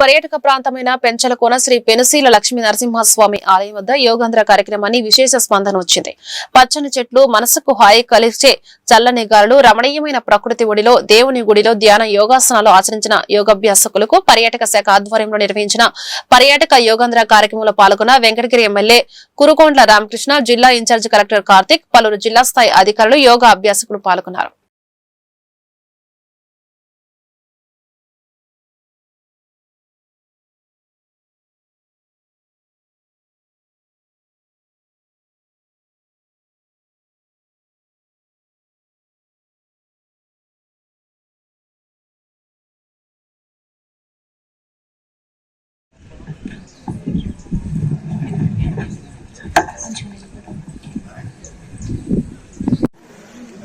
పర్యాటక ప్రాంతమైన పెంచలకోన శ్రీ పెనుశీల లక్ష్మీ నరసింహస్వామి ఆలయం వద్ద యోగాంధ్ర కార్యక్రమాన్ని విశేష స్పందన వచ్చింది. పచ్చని చెట్లు మనసుకు హాయి కలిసే చల్లని గాలులు రమణీయమైన ప్రకృతి ఒడిలో దేవుని గుడిలో ధ్యాన యోగాసనాలు ఆచరించిన యోగాభ్యాసకులకు పర్యాటక శాఖ ఆధ్వర్యంలో నిర్వహించిన పర్యాటక యోగాంధ్ర కార్యక్రమంలో పాల్గొన్న వెంకటగిరి ఎమ్మెల్యే కురుకోండ్ల రామకృష్ణ జిల్లా ఇన్ఛార్జ్ కలెక్టర్ కార్తిక్ పలువురు జిల్లా స్థాయి అధికారులు యోగా అభ్యాసకులు పాల్గొన్నారు.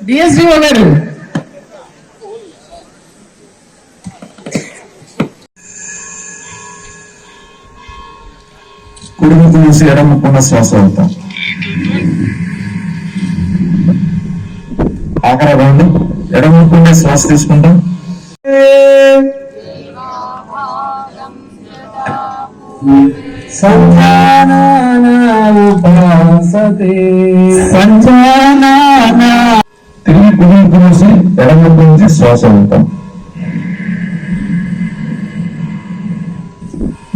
డిఎస్డిఓ గారు ఎడముక్కున్న శ్వాస అవుతాం ఆఖరి రౌండ్. శ్వాస తీసుకుంటాం. ఎడముక్కు నుంచి శ్వాస ఉంటాం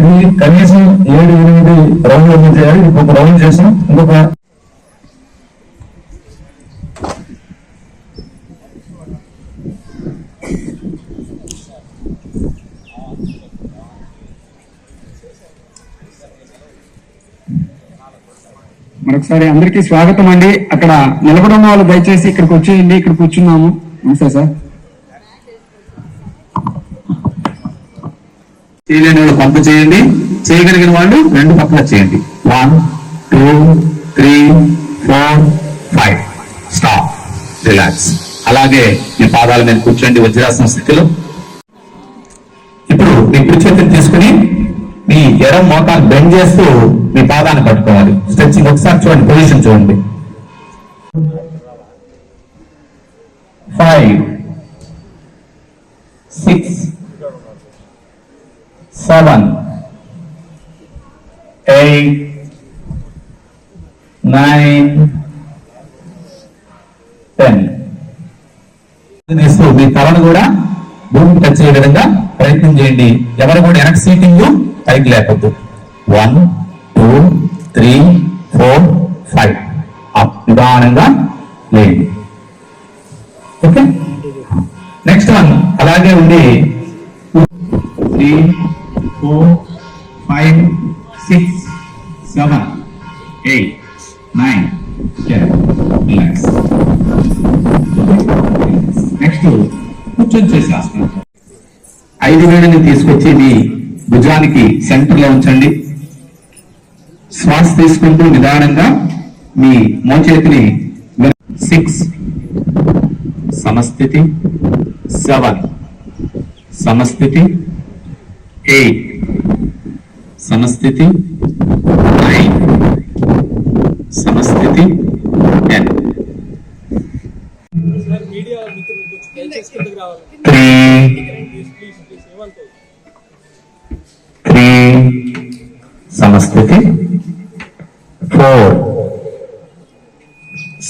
ఇది కనీసం ఏడు ఎనిమిది రౌండ్లు చేయాలి. ఇంకొక రౌండ్ చేసాం. ఇంకొక మరొకసారి అందరికీ స్వాగతం అండి. అక్కడ నిలబడడం వాళ్ళు దయచేసి ఇక్కడికి వచ్చేయండి. ఇక్కడ కూర్చున్నాము. నమస్తే సార్. చేయలేని వాళ్ళు పంపు చేయండి. చేయగలిగిన వాళ్ళు రెండు పక్కల చేయండి. One two three four five stop relax అలాగే మీ పాదాల మీద కూర్చోండి. వజ్రాసన స్థితిలో ఇప్పుడు మీ కూర్చోతిని తీసుకుని మీ ఎడం మోకాలు బెండ్ చేస్తూ మీ పాదాన్ని పట్టుకోవాలి. స్ట్రెచ్చింగ్ ఒకసారి చూడండి పొజిషన్ చూడండి. Five six seven eight nine ten తీస్తూ మీ తలను కూడా భూమి టచ్ అయ్యే విధంగా ప్రయత్నం చేయండి. ఎవరు కూడా వెనక్ సీటింగ్ పైకి లేకపోద్దు one two three four five up నిదానంగా లేండి ఓకే? నెక్స్ట్ వన్ అలాగే ఉండి three four five six seven eight nine ten relax next కూర్చొని చేసేస్తాను. ఐదు వేలని తీసుకొచ్చి మీ భుజానికి సెంటర్లో ఉంచండి. శ్వాస తీసుకుంటూ నిదానంగా మీ మోచేతిని సిక్స్ సమస్థితి. సెవెన్ సమస్థితి. ఎయిట్ సమస్థితి. నైన్ సమస్థితి? ఫోర్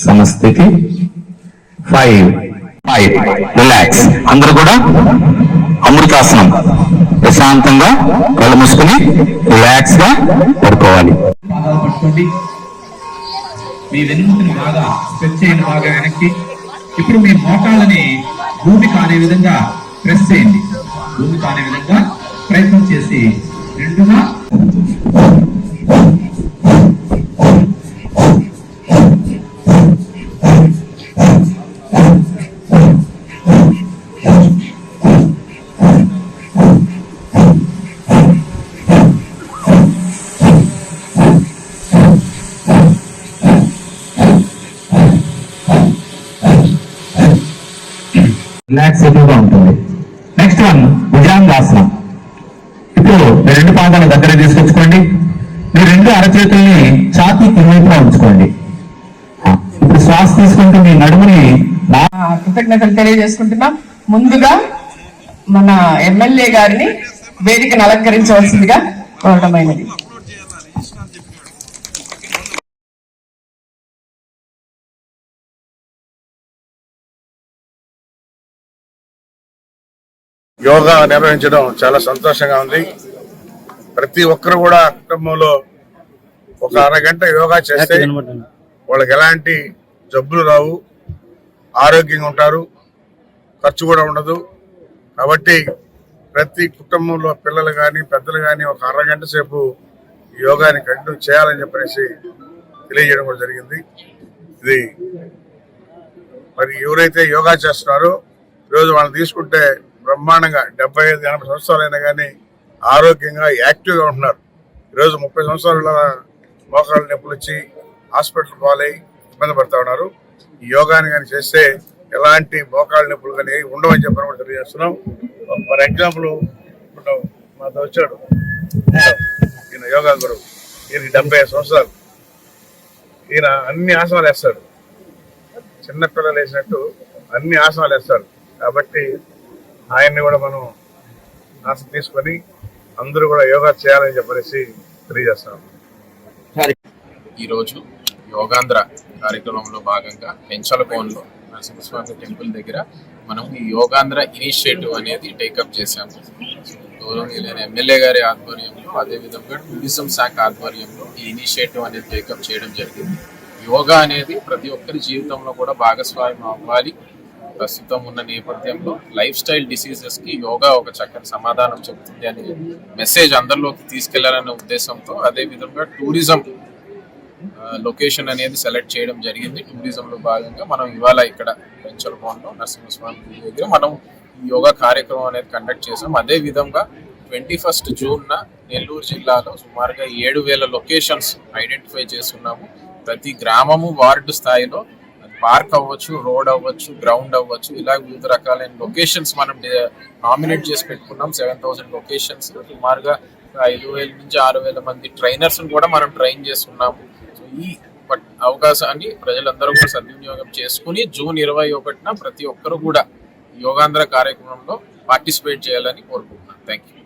సమస్థితి? ఫైవ్ ఫైవ్ రిలాక్స్ అందరూ కూడా అమృతాసనం ప్రశాంతంగా కళ్ళు మూసుకుని రిలాక్స్గా పడుకోవాలి. పట్టుకోండి మీ వెన్నుముకని బాగా స్ట్రెచ్ చేయండి బాగా వెనక్కి. ఇప్పుడు మీ మోకాళ్ళని భూమి కానే విధంగా ప్రెస్ చేయండి. భూమి కానే విధంగా ప్రయత్నం చేసి రెండుగా రిలాక్స్ ఎక్కువగా ఉంటుంది. నెక్స్ట్ వన్ భుజాంగాసనం ఇప్పుడు మీ రెండు పాదాల దగ్గర తీసుకొచ్చుకోండి. మీ రెండు అరచేతుల్ని ఛాతీ కిందవైపుగా ఉంచుకోండి. ఇప్పుడు శ్వాస తీసుకుంటూ మీ నడుముని నా- కృతజ్ఞతలు తెలియజేసుకుంటున్నాం. ముందుగా మన ఎమ్మెల్యే గారిని వేదికను అలంకరించవలసిందిగా కోరడమైనది యోగా నిర్వహించడం చాలా సంతోషంగా ఉంది. ప్రతి ఒక్కరు కూడా కుటుంబంలో ఒక అరగంట యోగా చేస్తే వాళ్ళకి ఎలాంటి జబ్బులు రావు. ఆరోగ్యంగా ఉంటారు. ఖర్చు కూడా ఉండదు. కాబట్టి ప్రతి కుటుంబంలో పిల్లలు కానీ పెద్దలు కానీ ఒక అరగంట సేపు యోగాని కంటిన్యూ చేయాలని చెప్పేసి తెలియజేయడం కూడా జరిగింది. ఇది మరి ఎవరైతే యోగా చేస్తున్నారో ఈరోజు వాళ్ళని తీసుకుంటే బ్రహ్మాండంగా డెబ్బై ఐదు ఎనభై సంవత్సరాలైనా కానీ ఆరోగ్యంగా యాక్టివ్గా ఉంటున్నారు. ఈరోజు ముప్పై సంవత్సరాల మోకాళ్ళ నొప్పులు వచ్చి హాస్పిటల్ పాలై ఇబ్బంది పడతా ఉన్నారు. ఈ యోగాని కానీ చేస్తే ఎలాంటి మోకాళ్ళ నొప్పులు కానీ ఉండవని చెప్పని కూడా తెలియజేస్తున్నాం. ఫర్ ఎగ్జాంపుల్ ఇప్పుడు మాతో వచ్చాడు ఈయన యోగా గురువు ఈయన డెబ్బై సంవత్సరాలు. ఈయన అన్ని ఆసనాలు వేస్తాడు. చిన్నపిల్లలు వేసినట్టు అన్ని ఆసనాలు వేస్తారు కాబట్టి ఆయన్ని కూడా మనం ఆసన తీసుకొని అందరూ కూడా యోగా చేయాలని చెప్పనేసి తెలియజేస్తాం ఈరోజు యోగాంధ్ర కార్యక్రమంలో భాగంగా పెంచలకోన్లో నరసింహస్వామి టెంపుల్ దగ్గర మనం ఈ యోగాంధ్ర ఇనిషియేటివ్ అనేది టేకప్ చేశాము. గౌరవనీయులైన ఎమ్మెల్యే గారి ఆధ్వర్యంలో అదేవిధంగా టూరిజం శాఖ ఆధ్వర్యంలో ఈ ఇనిషియేటివ్ అనేది టేకప్ చేయడం జరిగింది. యోగా అనేది ప్రతి ఒక్కరి జీవితంలో కూడా భాగస్వామ్యం అవ్వాలి. ప్రస్తుతం ఉన్న నేపథ్యంలో లైఫ్ స్టైల్ డిసీజెస్కి యోగా ఒక చక్కని సమాధానం చెబుతుంది అనే మెసేజ్ అందరిలోకి తీసుకెళ్ళాలనే ఉద్దేశంతో అదే విధంగా టూరిజం లొకేషన్ అనేది సెలెక్ట్ చేయడం జరిగింది. టూరిజం లో భాగంగా మనం ఇవాళ ఇక్కడ పెంచలకోనలో నరసింహస్వామి గుడి దగ్గర మనం యోగా కార్యక్రమం అనేది కండక్ట్ చేసాం. అదే విధంగా ట్వంటీ ఫస్ట్ జూన్ నెల్లూరు జిల్లాలో సుమారుగా ఏడు వేల లొకేషన్స్ ఐడెంటిఫై చేస్తున్నాము ప్రతి గ్రామము వార్డు స్థాయిలో పార్క్ అవ్వచ్చు రోడ్ అవ్వచ్చు గ్రౌండ్ అవ్వచ్చు ఇలా వివిధ రకాలైన లొకేషన్స్ మనం నామినేట్ చేసి పెట్టుకున్నాం. సెవెన్ థౌసండ్ లొకేషన్స్ సుమారుగా ఐదు వేల నుంచి ఆరు వేల మంది ట్రైనర్స్ కూడా మనం ట్రైన్ చేస్తున్నాము. సో ఈ అవకాశాన్ని ప్రజలందరూ కూడా సద్వినియోగం చేసుకుని జూన్ ఇరవై ఒకటిన ప్రతి ఒక్కరు కూడా యోగాంధ్ర కార్యక్రమంలో పార్టిసిపేట్ చేయాలని కోరుకుంటున్నాను. Thank you